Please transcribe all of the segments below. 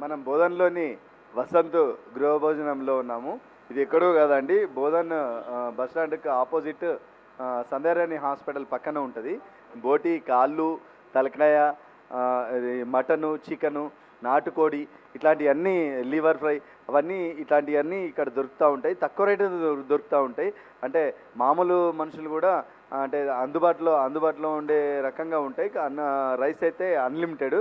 మనం బోధన్లోని వసంత్ గృహ భోజనంలో ఉన్నాము. ఇది ఎక్కడో కాదండి. బోధన్ ఆ, బస్ స్టాండ్కి ఆపోజిట్ ఆ, సంధ్యారాణి హాస్పిటల్ పక్కన ఉంటుంది. బోటి కాళ్ళు తలకాయ మటను చికెను నాటుకోడి ఇట్లాంటివన్నీ లివర్ ఫ్రై అవన్నీ ఇట్లాంటివన్నీ ఇక్కడ దొరుకుతూ ఉంటాయి. తక్కువ రేటు దొరుకుతూ ఉంటాయి. అంటే మామూలు మనుషులు కూడా అంటే అందుబాటులో అందుబాటులో ఉండే రకంగా ఉంటాయి. అన్న రైస్ అయితే అన్లిమిటెడ్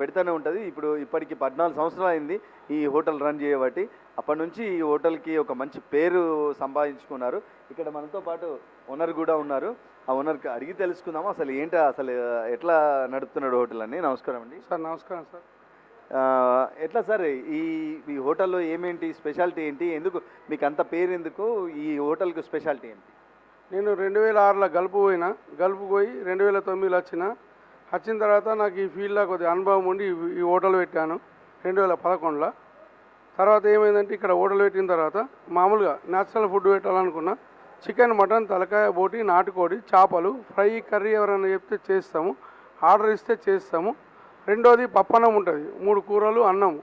పెడుతూనే ఉంటుంది. ఇప్పుడు ఇప్పటికి పద్నాలుగు సంవత్సరాలు అయింది ఈ హోటల్ రన్ చేయబట్టి. అప్పటి నుంచి ఈ హోటల్కి ఒక మంచి పేరు సంపాదించుకున్నారు. ఇక్కడ మనతో పాటు ఓనర్ కూడా ఉన్నారు. ఆ ఓనర్కి అడిగి తెలుసుకుందాము? అసలు ఏంటి అసలు ఎట్లా నడుపుతున్నాడు హోటల్ అని నమస్కారం అండి. సార్ నమస్కారం సార్. ఎట్లా సార్ ఈ ఈ హోటల్లో ఏమేంటి స్పెషాలిటీ ఏంటి? ఎందుకు మీకు అంత పేరు ఎందుకు? ఈ హోటల్కి స్పెషాలిటీ ఏంటి? నేను రెండు వేల ఆరులో గల్పు పోయినా గల్పు పోయి రెండు వేల తొమ్మిదిలో వచ్చిన వచ్చిన తర్వాత నాకు ఈ ఫీల్డ్లో కొద్దిగా అనుభవం ఉండి ఈ- హోటల్ పెట్టాను రెండు వేల పదకొండులో. తర్వాత ఏమైందంటే ఇక్కడ హోటల్ పెట్టిన తర్వాత మామూలుగా నేచురల్ ఫుడ్ పెట్టాలనుకున్నా చికెన్ మటన్ తలకాయ బోటి నాటుకోడి చేపలు ఫ్రై కర్రీ ఎవరైనా చెప్తే చేస్తాము. ఆర్డర్ ఇస్తే చేస్తాము. రెండోది పప్పన్నం ఉంటుంది. మూడు కూరలు అన్నం.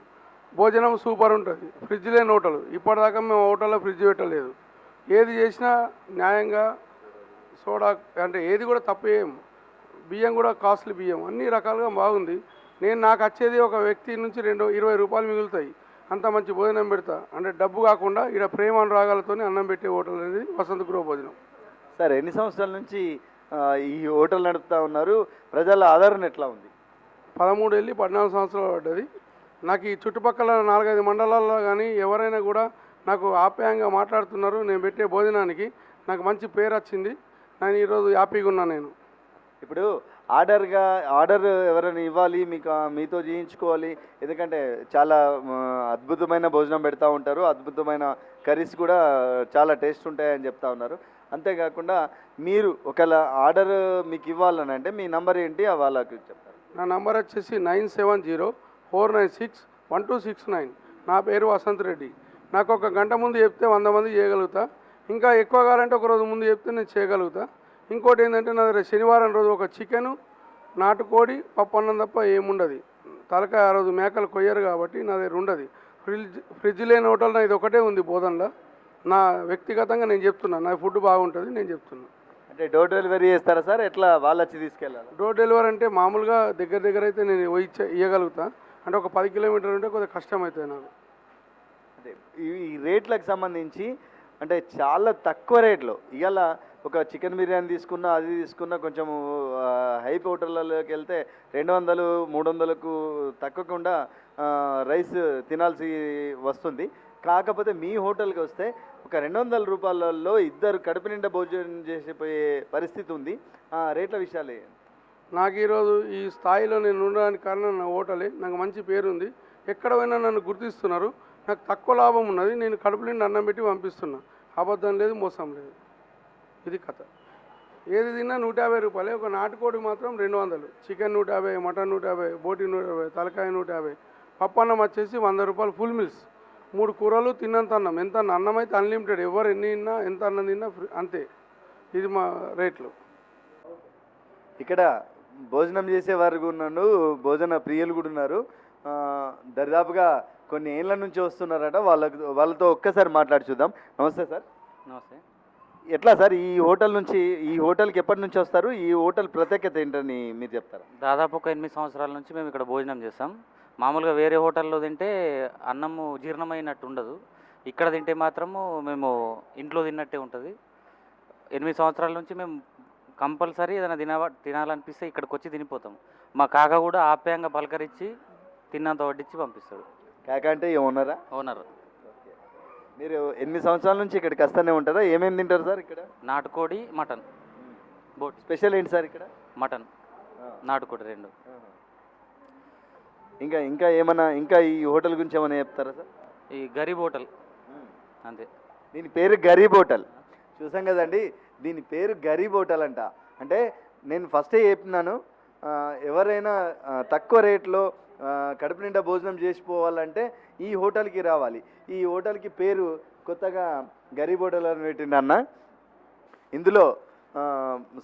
భోజనం సూపర్ ఉంటుంది. ఫ్రిడ్జ్ లేని హోటల్ ఇప్పటిదాకా మేము హోటల్లో ఫ్రిడ్జ్ పెట్టలేదు. ఏది చేసినా న్యాయంగా సోడా అంటే ఏది కూడా తప్పేయం బియ్యం కూడా కాస్ట్లీ బియ్యం. అన్ని రకాలుగా బాగుంది. నేను నాకు వచ్చేది ఒక వ్యక్తి నుంచి రెండు ఇరవై రూపాయలు మిగులుతాయి. అంత మంచి భోజనం పెడతా. అంటే డబ్బు కాకుండా ఇక్కడ ప్రేమ అనురాగాలతోని అన్నం పెట్టే హోటల్ అనేది వసంత గృహ భోజనం. సార్ ఎన్ని సంవత్సరాల నుంచి ఈ హోటల్ నడుపుతా ఉన్నారు? ప్రజల ఆదరణ ఎట్లా ఉంది? పదమూడు వెళ్ళి పద్నాలుగు సంవత్సరాలు పడ్డది. నాకు ఈ చుట్టుపక్కల నాలుగైదు మండలాల్లో కానీ ఎవరైనా కూడా నాకు ఆప్యాయంగా మాట్లాడుతున్నారు. నేను పెట్టే భోజనానికి నాకు మంచి పేరు వచ్చింది. నేను ఈరోజు హ్యాపీగా ఉన్నా నేను. ఇప్పుడు ఆర్డర్గా ఆర్డర్ ఎవరైనా ఇవ్వాలి మీకు మీతో చేయించుకోవాలి ఎందుకంటే చాలా అద్భుతమైన భోజనం పెడతా ఉంటారు అద్భుతమైన కర్రీస్ కూడా చాలా టేస్ట్ ఉంటాయని చెప్తా ఉన్నారు. అంతేకాకుండా మీరు ఒకవేళ ఆర్డర్ మీకు ఇవ్వాలని అంటే మీ నంబర్ ఏంటి? ఆ వాళ్ళకి చెప్తారు. నా నంబర్ వచ్చేసి nine seven zero four nine six one two six nine. నా పేరు వసంత్ రెడ్డి. నాకు ఒక గంట ముందు చెప్తే వంద మంది చేయగలుగుతా. ఇంకా ఎక్కువ కావాలంటే ఒక రోజు ముందు చెప్తే నేను చేయగలుగుతా. ఇంకోటి ఏంటంటే నా దగ్గర శనివారం రోజు ఒక చికెను నాటుకోడి పప్పు అన్నం తప్ప ఏముండదు. తలకాయ ఆ రోజు మేకలు కొయ్యరు కాబట్టి నా దగ్గర ఉండదు. ఫ్రిడ్జ్ ఫ్రిడ్జ్ లేని హోటల్ నా ఇది ఒకటే ఉంది బోధనలో. నా వ్యక్తిగతంగా నేను చెప్తున్నా నా ఫుడ్ బాగుంటుంది నేను చెప్తున్నా. అంటే డోర్ డెలివరీ చేస్తారా సార్? ఎట్లా వాళ్ళు వచ్చి తీసుకెళ్ళాలి? డోర్ డెలివరీ అంటే మామూలుగా దగ్గర దగ్గర అయితే నేను ఇచ్చే ఇవ్వగలుగుతా అంటే ఒక పది కిలోమీటర్లు ఉంటే కొద్దిగా కష్టం అవుతుంది నాకు. అదే ఈ ఈ రేట్లకు సంబంధించి అంటే చాలా తక్కువ రేట్లో ఇవాళ ఒక చికెన్ బిర్యానీ తీసుకున్నా అది తీసుకున్నా కొంచెం హైప్ హోటళ్ళలోకి వెళ్తే రెండు వందలు మూడు వందలకు తగ్గకుండా రైస్ తినాల్సి వస్తుంది. కాకపోతే మీ హోటల్కి వస్తే ఒక రెండు వందల రూపాయలలో ఇద్దరు కడుపు నిండా భోజనం చేసిపోయే పరిస్థితి ఉంది. ఆ, రేట్ల విషయాలే. నాకు ఈరోజు ఈ స్థాయిలో నేను ఉండడానికి కారణం నా హోటలే. నాకు మంచి పేరు ఉంది ఎక్కడ పోయినా నన్ను గుర్తిస్తున్నారు. నాకు తక్కువ లాభం ఉన్నది. నేను కడుపు నిండా అన్నం పెట్టి పంపిస్తున్నా. అబద్ధం లేదు మోసం లేదు. ఇది కథ. ఏది తిన్నా నూట యాభై రూపాయలే. ఒక నాటుకోడి మాత్రం రెండు వందలు. చికెన్ నూట యాభై మటన్ నూట యాభై బోటి నూట యాభై తలకాయ నూట యాభై పప్పు అన్నం వచ్చేసి వంద రూపాయలు ఫుల్ మిల్స్ మూడు కూరలు తిన్నంత అన్నం. ఎంత అన్న- అయితే అన్లిమిటెడ్ ఎవరు ఎన్ని తిన్నా ఎంత అన్నం తిన్నా ఫ్రీ అంతే. ఇది మా రేట్లు. ఇక్కడ భోజనం చేసే వారు కూడా ఉన్నారు భోజన ప్రియులు కూడా ఉన్నారు. దరిదాపుగా కొన్ని ఏళ్ళ నుంచి వస్తున్నారట. వాళ్ళకు వాళ్ళతో ఒక్కసారి మాట్లాడి చూద్దాం. నమస్తే సార్. నమస్తే. ఎట్లా సార్ ఈ హోటల్ నుంచి ఈ హోటల్కి ఎప్పటి నుంచి వస్తారు? ఈ హోటల్ ప్రత్యేకత ఏంటని మీరు చెప్తారా? దాదాపు ఒక ఎనిమిది సంవత్సరాల నుంచి మేము ఇక్కడ భోజనం చేస్తాం. మామూలుగా వేరే హోటల్లో తింటే అన్నము జీర్ణమైనట్టు ఉండదు. ఇక్కడ తింటే మాత్రము మేము ఇంట్లో తిన్నట్టే ఉంటుంది. ఎనిమిది సంవత్సరాల నుంచి మేము కంపల్సరీ ఏదైనా తిన తినాలనిపిస్తే ఇక్కడికి వచ్చి తినిపోతాం. మా కాక కూడా ఆప్యాయంగా పలకరించి తిన్నంత వడ్డించి పంపిస్తాడు. కాక అంటే ఓనరా ఓనర్. మీరు ఎనిమిది సంవత్సరాల నుంచి ఇక్కడికి వస్తూనే ఉంటారా? ఏమేమి తింటారు సార్ ఇక్కడ? నాటుకోడి మటన్. బోట్. స్పెషల్ ఏంటి సార్ ఇక్కడ? మటన్. నాటుకోడి రెండు. ఇంకా ఇంకా ఏమన్నా ఇంకా ఈ హోటల్ గురించి ఏమైనా చెప్తారా సార్? ఈ గరీబ్ హోటల్. అంతే. దీని పేరు గరీబ్ హోటల్. చూసాం కదండి దీని పేరు గరీబ్ హోటల్ అంట. అంటే నేను ఫస్టే చెప్పినాను ఆ, ఎవరైనా తక్కువ రేట్లో కడుపు నిండా భోజనం చేసిపోవాలంటే ఈ హోటల్కి రావాలి. ఈ హోటల్కి పేరు కొత్తగా గరీబ్ హోటల్ అని పెట్టిండు అన్న. ఇందులో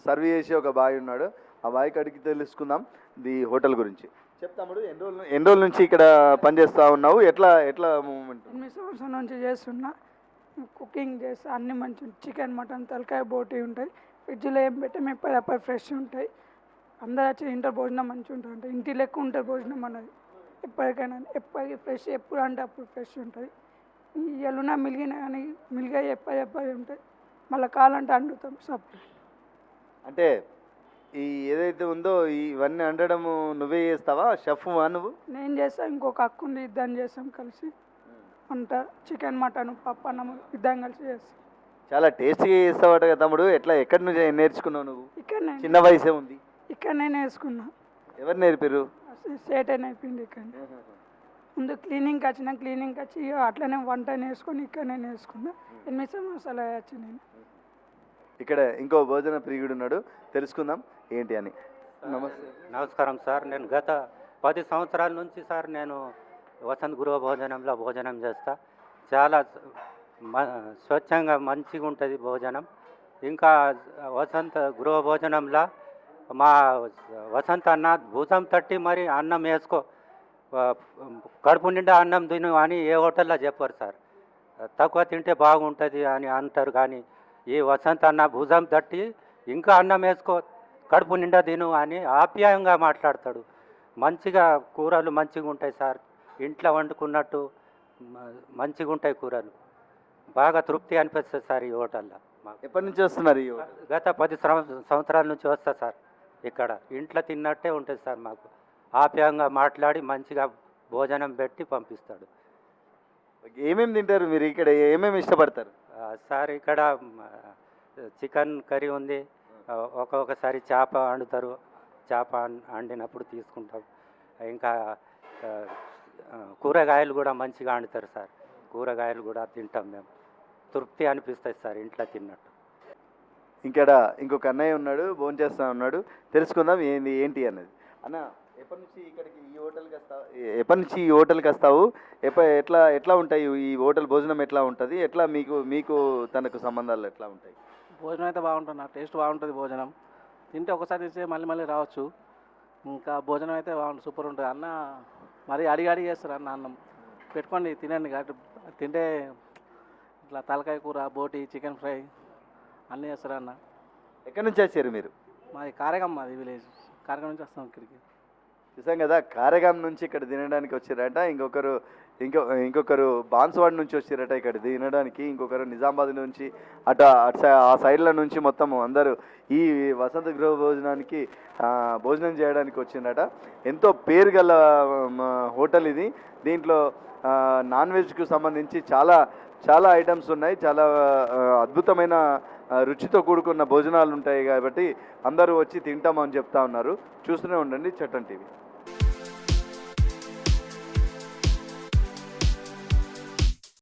సర్వ్ చేసే ఒక బాయ్ ఉన్నాడు. ఆ బాయ్ కడికి తెలుసుకుందాం ది హోటల్ గురించి. చెప్తాముడు ఎన్ని రోజులు ఎన్ని రోజుల నుంచి ఇక్కడ పనిచేస్తూ ఉన్నావు? ఎట్లా ఎట్లా మూమెంట్? ఎనిమిది సంవత్సరాల నుంచి చేస్తున్నా. కుకింగ్ చేస్తా అన్ని మంచి చికెన్ మటన్ తలకాయ బోటి ఉంటాయి. ఫ్రిడ్జ్లో ఏం పెట్టాం ఎప్పటికప్పుడు ఫ్రెష్ ఉంటాయి. అందరు వచ్చి ఇంటర్ భోజనం మంచిగా ఉంటుంది అంటే ఇంటి లెక్క ఉంటుంది భోజనం అన్నది ఎప్పటికైనా ఎప్పటికి ఫ్రెష్ ఎప్పుడు అంటే అప్పుడు ఫ్రెష్ ఉంటుంది. ఎల్లునా మిలిగిన కానీ మిలిగా ఎప్పటి ఎప్పటి ఉంటాయి మళ్ళీ కావాలంటే అండుతాం సపరేట్. అంటే ఈ ఏదైతే ఉందో ఇవన్నీ వండడము నువ్వే చేస్తావా? షెఫ్ నువ్వు? నేను చేస్తా ఇంకొక అక్క ఉంది ఇద్దరం చేస్తాం కలిసి. వంట చికెన్ మటన్ పప్పు అన్నం ఇద్దరం కలిసి చేస్తాం. చాలా టేస్టీగా చేస్తావట కదా తమ్ముడు. ఎట్లా ఎక్కడి నుంచి నేర్చుకున్నావు నువ్వు? ఇక్కడ నేను చిన్న వయసే ఉంది. ఇక్కడ నేను వేసుకున్నా ఎవరు నేర్పారు? సేట్ అయిన అయిపోయింది ఇక్కడ ముందు క్లీనింగ్కి వచ్చిన క్లీనింగ్కి వచ్చి అట్లనే వంట నేర్చుకొని ఇక్కడ నేను నేర్చుకున్నా. ఎనిమిది సంవత్సరాలు వచ్చి నేను. ఇక్కడ ఇంకో భోజన ప్రియుడు ఉన్నాడు. తెలుసుకుందాం ఏంటి అని. నమస్తే. నమస్కారం సార్. నేను గత పది సంవత్సరాల నుంచి సార్ నేను వసంత్ గృహ భోజనంలో భోజనం చేస్తా. చాలా మ- స్వచ్ఛంగా మంచిగా ఉంటుంది భోజనం. ఇంకా వసంత గృహ భోజనంలో మా వసంత అన్న భుజం తట్టి మరి అన్నం వేసుకో కడుపు నిండా అన్నం తిను అని ఏ హోటల్లో చెప్పారు సార్. తక్కువ తింటే బాగుంటుంది అని అంటారు కానీ ఈ వసంత అన్న భుజం తట్టి ఇంకా అన్నం వేసుకో కడుపు నిండా తిను అని ఆప్యాయంగా మాట్లాడతాడు. మంచిగా కూరలు మంచిగా ఉంటాయి సార్. ఇంట్లో వండుకున్నట్టు మంచిగా ఉంటాయి కూరలు. బాగా తృప్తి అనిపిస్తుంది సార్ ఈ హోటల్లో ఎప్పటి నుంచి వస్తున్నారు? గత పది సంవ- సంవత్సరాల నుంచి వస్తా సార్. ఇక్కడ ఇంట్లో తిన్నట్టే ఉంటుంది సార్ మాకు. ఆప్యాయంగా మాట్లాడి మంచిగా భోజనం పెట్టి పంపిస్తాడు. ఏమేమి తింటారు మీరు ఇక్కడ? ఏమేమి ఇష్టపడతారు? సార్ ఇక్కడ చికెన్ కర్రీ ఉంది. ఒక్కొక్కసారి చేప వండుతారు. చేప వండినప్పుడు తీసుకుంటాం. ఇంకా కూరగాయలు కూడా మంచిగా వండుతారు సార్. కూరగాయలు కూడా తింటాం మేము. తృప్తి అనిపిస్తుంది సార్ ఇంట్లో తిన్నట్టు. ఇక్కడ ఇంకొక అన్నయ్య ఉన్నాడు భోజనం చేస్తా ఉన్నాడు తెలుసుకుందాం ఏంది ఏంటి అన్నది. అన్న ఎప్పటి నుంచి ఇక్కడికి ఈ హోటల్కి వస్తావు ఎప్పటి నుంచి ఈ హోటల్కి వస్తావు? ఎప్ప ఎట్లా ఎట్లా ఉంటాయి ఈ హోటల్ భోజనం ఎట్లా ఉంటుంది? ఎట్లా మీకు మీకు తనకు సంబంధాలు ఎట్లా ఉంటాయి? భోజనం అయితే బాగుంటుంది నా టేస్ట్ బాగుంటుంది భోజనం. తింటే ఒకసారి తింటే మళ్ళీ మళ్ళీ రావచ్చు. ఇంకా భోజనం అయితే బాగుంటుంది సూపర్ ఉంటుంది. అన్న మరీ అడిగి అడిగి చేస్తారు అన్న అన్నం. పెట్టుకోండి తినండి కాబట్టి తింటే ఇట్లా తలకాయ కూర బోటి చికెన్ ఫ్రై అన్నీ చేస్తారు అన్న? ఎక్కడి నుంచి వచ్చారు మీరు? మాది కారేగం మాది విలేజ్. కారేగం నుంచి వస్తాం ఇక్కడికి. చూసాం కదా కారేగాం నుంచి ఇక్కడ తినడానికి వచ్చారట ఇంకొకరు ఇంకో ఇంకొకరు బాన్స్వాడ్ నుంచి వచ్చారట ఇక్కడ తినడానికి ఇంకొకరు నిజామాబాద్ నుంచి అట అటు సై- ఆ సైడ్ల నుంచి మొత్తం అందరూ ఈ వసంత గృహ భోజనానికి భోజనం చేయడానికి వచ్చిందట. ఎంతో పేరు గల హోటల్ ఇది. దీంట్లో నాన్ వెజ్కు సంబంధించి చాలా చాలా ఐటమ్స్ ఉన్నాయి. చాలా అద్భుతమైన రుచితో కూడుకున్న భోజనాలు ఉంటాయి కాబట్టి అందరూ వచ్చి తింటామని చెప్తా ఉన్నారు. చూస్తూనే ఉండండి చట్టం టీవీ.